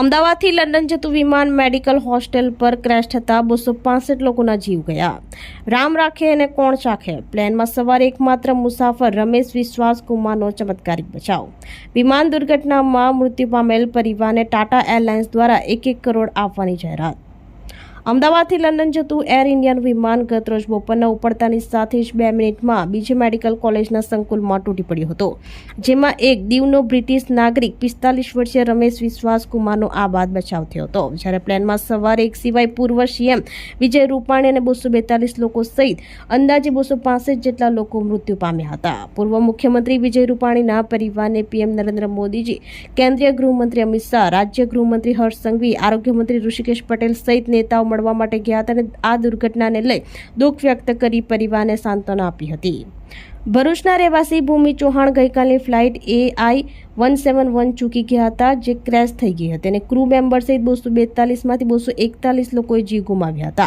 અમદાવાદથી લંડન જતું વિમાન મેડિકલ હોસ્ટેલ પર ક્રેશ થતાં બસો પાસઠ લોકોના જીવ ગયા. રામ રાખે અને કોણ ચાખે? પ્લેનમાં સવાર એકમાત્ર મુસાફર રમેશ વિશ્વાસ કુમારનો ચમત્કારિક બચાવ. વિમાન દુર્ઘટનામાં મૃત્યુ પામેલ પરિવારને ટાટા એરલાઇન્સ દ્વારા એક એક કરોડ આપવાની જાહેરાત. અમદાવાદથી લંડન જતું એર ઇન્ડિયાનું વિમાન ગત રોજ બપોરના ઉપડતાની સાથે જ બે મિનિટમાં બીજી મેડિકલ કોલેજના સંકુલમાં તૂટી પડ્યો હતો, જેમાં એક દીવનો બ્રિટિશ નાગરિક પિસ્તાલીસ વર્ષીય રમેશ વિશ્વાસ કુમારનો આ બાદ બચાવ થયો હતો. જ્યારે પ્લેનમાં સવાર એક સિવાય પૂર્વ સીએમ વિજય રૂપાણી અને બસો બેતાલીસ લોકો સહિત અંદાજે બસો પાસઠ જેટલા લોકો મૃત્યુ પામ્યા હતા. પૂર્વ મુખ્યમંત્રી વિજય રૂપાણીના પરિવારને પીએમ નરેન્દ્ર મોદીજી, કેન્દ્રીય ગૃહમંત્રી અમિત શાહ, રાજ્ય ગૃહમંત્રી હર્ષ સંઘવી, આરોગ્યમંત્રી ઋષિકેશ પટેલ સહિત નેતાઓ મળવા માટે ગયા હતા અને આ દુર્ઘટનાને લઈ દુઃખ વ્યક્ત કરી પરિવારને સાંત્વના આપી હતી. ભરૂચના રહેવાસી Bhumi Chauhan ગઈકાલની flight A I one seven one ચૂકી ગયા હતા, જે ક્રેશ થઈ ગઈ હતી અને ક્રૂ મેમ્બર સહિત બસો બેતાલીસમાંથી બસો એકતાલીસ લોકોએ જીવ ગુમાવ્યા હતા.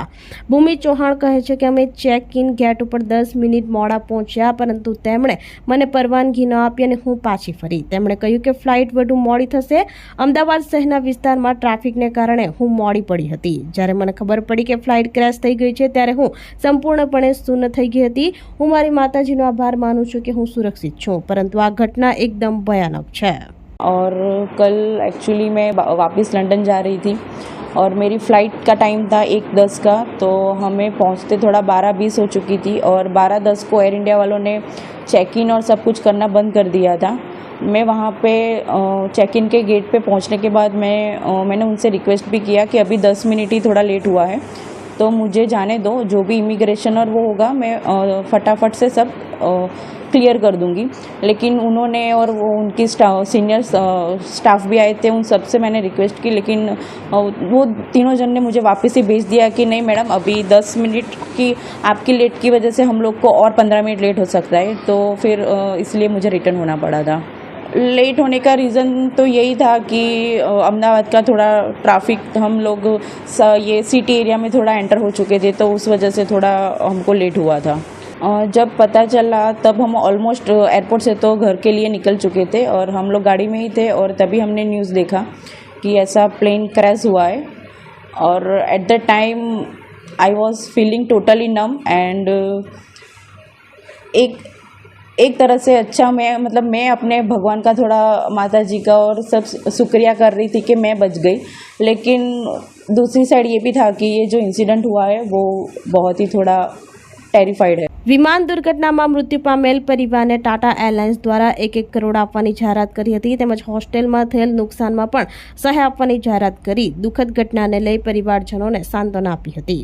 ભૂમિ ચૌહાણ કહે છે કે અમે ચેક ઇન ગેટ ઉપર દસ મિનિટ મોડા પહોંચ્યા, પરંતુ તેમણે મને પરવાનગી ન આપી અને હું પાછી ફરી. તેમણે કહ્યું કે ફ્લાઇટ વધુ મોડી થશે. અમદાવાદ શહેરના વિસ્તારમાં ટ્રાફિકને કારણે હું મોડી પડી હતી. જ્યારે મને ખબર પડી કે ફ્લાઇટ ક્રેશ થઈ ગઈ છે, ત્યારે હું સંપૂર્ણપણે સૂન થઈ ગઈ હતી. હું મારી માતાજીનો આભાર માનું છું કે હું સુરક્ષિત છું પરંતુ આ ઘટના એકદમ ભયાનક છે और कल एक्चुअली मैं वा- वापस लंदन जा रही थी और मेरी फ़्लाइट का टाइम था एक दस का तो हमें पहुंचते थोड़ा बारह बीस हो चुकी थी और बारह दस को एयर इंडिया वालों ने चेक इन और सब कुछ करना बंद कर दिया था मैं वहाँ पे चेक इन के गेट पे पहुँचने के बाद मैं अ, मैंने उनसे रिक्वेस्ट भी किया कि अभी दस मिनट ही थोड़ा लेट हुआ है तो मुझे जाने दो, जो भी इमिग्रेशन और वो होगा, मैं फटाफट से सब क्लियर कर दूँगी। लेकिन उन्होंने और वो उनकी सीनियर स्टाफ भी आए थे, उन सबसे मैंने रिक्वेस्ट की, लेकिन वो तीनों जन ने मुझे वापस ही भेज दिया कि नहीं मैडम, अभी दस मिनट की, आपकी लेट की वजह से हम लोग को और पंद्रह मिनट लेट हो सकता है। तो फिर इसलिए मुझे रिटर्न होना पड़ा था। लेट होने का रीज़न तो यही था कि अहमदाबाद का थोड़ा ट्रैफ़िक, हम लोग ये सिटी एरिया में थोड़ा एंटर हो चुके थे तो उस वजह से थोड़ा हमको लेट हुआ था। जब पता चला, तब हम ऑलमोस्ट एयरपोर्ट से तो घर के लिए निकल चुके थे और हम लोग गाड़ी में ही थे और तभी हमने न्यूज़ देखा कि ऐसा प्लेन क्रैश हुआ है। और at the time I was feeling totally numb and एक एक तरह से अच्छा मैं मतलब मैं अपने भगवान का थोड़ा माता जी का और सब शुक्रिया कर रही थी कि मैं बच गई लेकिन दूसरी साइड ये भी था कि ये जो इंसिडेंट हुआ है वो बहुत ही थोड़ा टेरिफाइड है વિમાન દુર્ઘટનામાં મૃત્યુ પામેલ પરિવારને ટાટા એરલાઇન્સ દ્વારા એક એક કરોડ આપવાની જાહેરાત કરી હતી તેમજ હોસ્ટેલમાં થયેલ નુકસાનમાં પણ સહાય આપવાની જાહેરાત કરી દુઃખદ ઘટનાને લઈ પરિવારજનોને સાંત્વના આપી હતી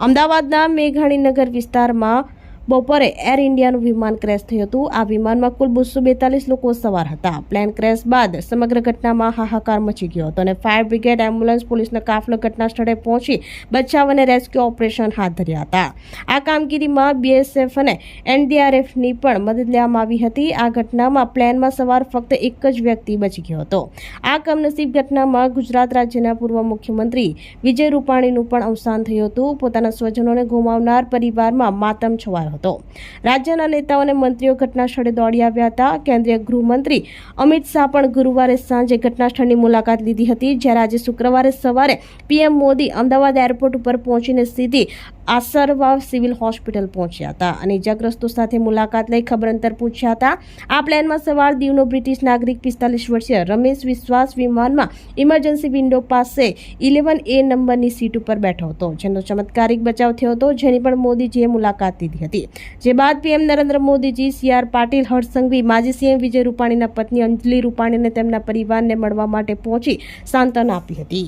અમદાવાદના મેઘાણીનગર વિસ્તારમાં બપોરે એર ઇન્ડિયાનું વિમાન ક્રેશ થયું હતું. આ વિમાનમાં કુલ બસો બેતાલીસ લોકો સવાર હતા. પ્લેન ક્રેશ બાદ સમગ્ર ઘટનામાં હાહાકાર મચી ગયો હતો અને ફાયર બ્રિગેડ એમ્બ્યુલન્સ પોલીસનો કાફલો ઘટના સ્થળે પહોંચી બચાવ અને રેસ્ક્યુ ઓપરેશન હાથ ધર્યા હતા. આ કામગીરીમાં બીએસએફ અને એનડીઆરએફની પણ મદદ લેવામાં આવી હતી. આ ઘટનામાં પ્લેનમાં સવાર ફક્ત એક જ વ્યક્તિ બચી ગયો હતો. આ કમનસીબ ઘટનામાં ગુજરાત રાજ્યના પૂર્વ મુખ્યમંત્રી વિજય રૂપાણીનું પણ અવસાન થયું હતું. પોતાના સ્વજનોને ગુમાવનાર પરિવારમાં માતમ છવાયો હતો. રાજ્યના નેતાઓ અને મંત્રીઓ ઘટના સ્થળે દોડી આવ્યા હતા. કેન્દ્રીય ગૃહમંત્રી અમિત શાહ પણ ગુરુવારે સાંજે ઘટનાસ્થળની મુલાકાત લીધી હતી, જ્યારે આજે શુક્રવારે સવારે પીએમ મોદી અમદાવાદ એરપોર્ટ ઉપર પહોંચીને સીધી આસરવા સિવિલ હોસ્પિટલ પહોંચ્યા હતા અને ઇજાગ્રસ્તો સાથે મુલાકાત લઈ ખબર અંતર પૂછ્યા હતા. આ પ્લેનમાં સવાર દીવનો બ્રિટિશ નાગરિક પિસ્તાલીસ વર્ષીય રમેશ વિશ્વાસ વિમાનમાં ઇમરજન્સી વિન્ડો પાસે ઇલેવન એ નંબરની સીટ ઉપર બેઠો હતો. જેનો ચમત્કારિક બચાવ થયો હતો, જેની પણ મોદીજીએ મુલાકાત લીધી હતી. જે બાદ PM Narendra Modi ji C R Patil Harsh Sanghavi માજી સીએમ વિજય રૂપાણીના પત્ની અંજલિ રૂપાણીને તેમના પરિવારને મળવા માટે પહોંચી સાંત્વના આપી હતી.